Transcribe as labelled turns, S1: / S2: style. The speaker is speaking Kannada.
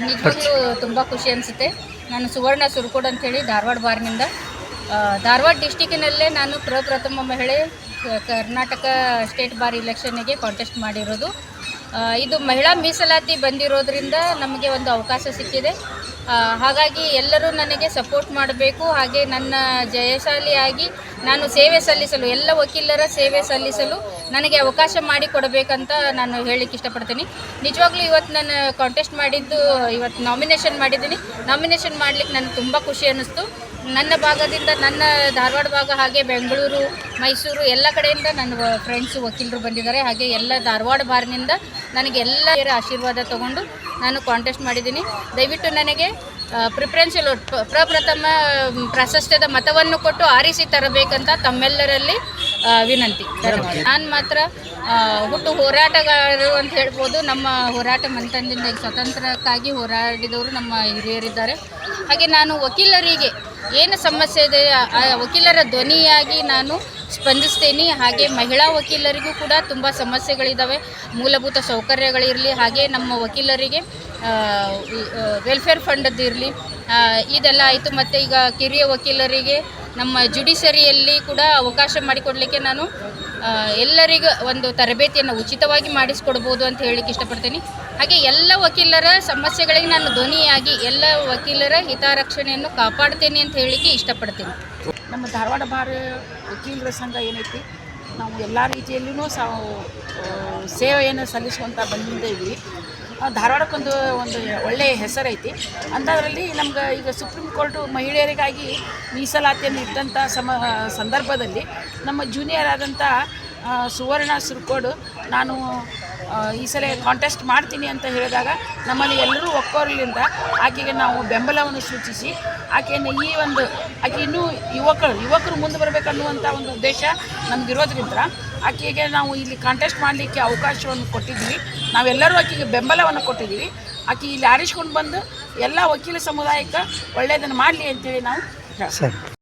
S1: ನಿಜವಾಗ್ಲೂ ತುಂಬ ಖುಷಿ ಅನಿಸುತ್ತೆ. ನಾನು ಸುವರ್ಣ ಸುರ್ಕೋಡ್ ಅಂತೇಳಿ ಧಾರವಾಡ ಬಾರ್ನಿಂದ. ಧಾರವಾಡ ಡಿಸ್ಟಿಕ್ಕಿನಲ್ಲೇ ನಾನು ಪ್ರಪ್ರಥಮ ಮಹಿಳೆ ಕರ್ನಾಟಕ ಸ್ಟೇಟ್ ಬಾರ್ ಇಲೆಕ್ಷನ್ನಿಗೆ ಕಾಂಟೆಸ್ಟ್ ಮಾಡಿರೋದು. ಇದು ಮಹಿಳಾ ಮೀಸಲಾತಿ ಬಂದಿರೋದ್ರಿಂದ ನಮಗೆ ಒಂದು ಅವಕಾಶ ಸಿಕ್ಕಿದೆ. ಹಾಗಾಗಿ ಎಲ್ಲರೂ ನನಗೆ ಸಪೋರ್ಟ್ ಮಾಡಬೇಕು. ಹಾಗೆ ನನ್ನ ಜಯಶಾಲಿಯಾಗಿ ನಾನು ಸೇವೆ ಸಲ್ಲಿಸಲು, ಎಲ್ಲ ವಕೀಲರ ಸೇವೆ ಸಲ್ಲಿಸಲು ನನಗೆ ಅವಕಾಶ ಮಾಡಿಕೊಡಬೇಕಂತ ನಾನು ಹೇಳಲಿಕ್ಕೆ ಇಷ್ಟಪಡ್ತೀನಿ. ನಿಜವಾಗ್ಲೂ ಇವತ್ತು ನಾನು ಕಾಂಟೆಸ್ಟ್ ಮಾಡಿದ್ದು, ಇವತ್ತು ನಾಮಿನೇಷನ್ ಮಾಡಿದ್ದೀನಿ. ನಾಮಿನೇಷನ್ ಮಾಡ್ಲಿಕ್ಕೆ ನನಗೆ ತುಂಬ ಖುಷಿ ಅನ್ನಿಸ್ತು. ನನ್ನ ಭಾಗದಿಂದ, ನನ್ನ ಧಾರವಾಡ ಭಾಗ ಹಾಗೆ ಬೆಂಗಳೂರು, ಮೈಸೂರು ಎಲ್ಲ ಕಡೆಯಿಂದ ನನ್ನ ಫ್ರೆಂಡ್ಸು ವಕೀಲರು ಬಂದಿದ್ದಾರೆ. ಹಾಗೆ ಎಲ್ಲ ಧಾರವಾಡ ಬಾರ್ನಿಂದ ನನಗೆ ಎಲ್ಲರ ಆಶೀರ್ವಾದ ತಗೊಂಡು ನಾನು ಕಾಂಟೆಸ್ಟ್ ಮಾಡಿದ್ದೀನಿ. ದಯವಿಟ್ಟು ನನಗೆ ಪ್ರಿಫರೆನ್ಷಿಯಲ್ ಪ್ರಪ್ರಥಮ ಪ್ರಶಸ್ತ್ಯದ ಮತವನ್ನು ಕೊಟ್ಟು ಆರಿಸಿ ತರಬೇಕಂತ ತಮ್ಮೆಲ್ಲರಲ್ಲಿ ವಿನಂತಿ. ನಾನು ಮಾತ್ರ ಹುಟ್ಟು ಹೋರಾಟಗಾರರು ಅಂತ ಹೇಳ್ಬೋದು. ನಮ್ಮ ಹೋರಾಟ ಮನೆತನದಿಂದ ಸ್ವತಂತ್ರಕ್ಕಾಗಿ ಹೋರಾಡಿದವರು ನಮ್ಮ ಹಿರಿಯರಿದ್ದಾರೆ. ಹಾಗೆ ನಾನು ವಕೀಲರಿಗೆ ಏನು ಸಮಸ್ಯೆ ಇದೆ? ವಕೀಲರ ಧ್ವನಿಯಾಗಿ ನಾನು ಸ್ಪಂದಿಸ್ತೇನೆ. ಹಾಗೆ ಮಹಿಳಾ ವಕೀಲರಿಗೂ ಕೂಡ ತುಂಬ ಸಮಸ್ಯೆಗಳಿದ್ದಾವೆ ಮೂಲಭೂತ ಸೌಕರ್ಯಗಳಿರಲಿ, ಹಾಗೆ ನಮ್ಮ ವಕೀಲರಿಗೆ ವೆಲ್ಫೇರ್ ಫಂಡದ್ದು ಇರಲಿ ಇದೆಲ್ಲ ಆಯಿತು. ಮತ್ತು ಈಗ ಕಿರಿಯ ವಕೀಲರಿಗೆ ನಮ್ಮ ಜುಡಿಷರಿಯಲ್ಲಿ ಕೂಡ ಅವಕಾಶ ಮಾಡಿಕೊಡಲಿಕ್ಕೆ ನಾನು ಎಲ್ಲರಿಗೂ ಒಂದು ತರಬೇತಿಯನ್ನು ಉಚಿತವಾಗಿ ಮಾಡಿಸ್ಕೊಡ್ಬೋದು ಅಂತ ಹೇಳಲಿಕ್ಕೆ ಇಷ್ಟಪಡ್ತೀನಿ. ಹಾಗೆ ಎಲ್ಲ ವಕೀಲರ ಸಮಸ್ಯೆಗಳಿಗೆ ನಾನು ಧ್ವನಿಯಾಗಿ ಎಲ್ಲ ವಕೀಲರ ಹಿತರಕ್ಷಣೆಯನ್ನು ಕಾಪಾಡ್ತೇನೆ ಅಂತ ಹೇಳಲಿಕ್ಕೆ ಇಷ್ಟಪಡ್ತೀನಿ.
S2: ನಮ್ಮ ಧಾರವಾಡ ಬಾರ ವಕೀಲರ ಸಂಘ ಏನೈತಿ? ನಾವು ಎಲ್ಲ ರೀತಿಯಲ್ಲೂ ಸಹ ಸೇವೆಯನ್ನು ಬಂದಿದ್ದೀವಿ ಇದ್ವಿ. ಧಾರವಾಡಕ್ಕೊಂದು ಒಂದು ಒಳ್ಳೆಯ ಹೆಸರೈತಿ. ಅಂಥದ್ರಲ್ಲಿ ನಮ್ಗೆ ಈಗ ಸುಪ್ರೀಂ ಕೋರ್ಟು ಮಹಿಳೆಯರಿಗಾಗಿ ಮೀಸಲಾತಿಯನ್ನು ಇಟ್ಟಂಥ ಸಮ ಸಂದರ್ಭದಲ್ಲಿ ನಮ್ಮ ಜೂನಿಯರ್ ಆದಂಥ ಸುವರ್ಣ ಸುರ್ಕೋಡು ನಾನು ಈ ಸಲ ಕಾಂಟೆಸ್ಟ್ ಮಾಡ್ತೀನಿ ಅಂತ ಹೇಳಿದಾಗ ನಮ್ಮಲ್ಲಿ ಎಲ್ಲರೂ ಒಕ್ಕೋರ್ಲಿಂದ ಆಕೆಗೆ ನಾವು ಬೆಂಬಲವನ್ನು ಸೂಚಿಸಿ, ಆಕೆಯನ್ನು ಈ ಒಂದು, ಆಕೆ ಇನ್ನೂ ಯುವಕರು ಯುವಕರು ಮುಂದೆ ಬರಬೇಕನ್ನುವಂಥ ಒಂದು ಉದ್ದೇಶ ನಮಗಿರೋದ್ರಿಂದ ಆಕೆಗೆ ನಾವು ಇಲ್ಲಿ ಕಾಂಟೆಸ್ಟ್ ಮಾಡಲಿಕ್ಕೆ ಅವಕಾಶವನ್ನು ಕೊಟ್ಟಿದ್ದೀವಿ ನಾವೆಲ್ಲರೂ ಆಕೆಗೆ ಬೆಂಬಲವನ್ನು ಕೊಟ್ಟಿದ್ದೀವಿ ಆಕೆ ಇಲ್ಲಿ ಆರಿಸ್ಕೊಂಡು ಬಂದು ಎಲ್ಲ ವಕೀಲ ಸಮುದಾಯಕ್ಕೆ ಒಳ್ಳೆಯದನ್ನು ಮಾಡಲಿ ಅಂತೇಳಿ ನಾವು.
S3: ಸರಿ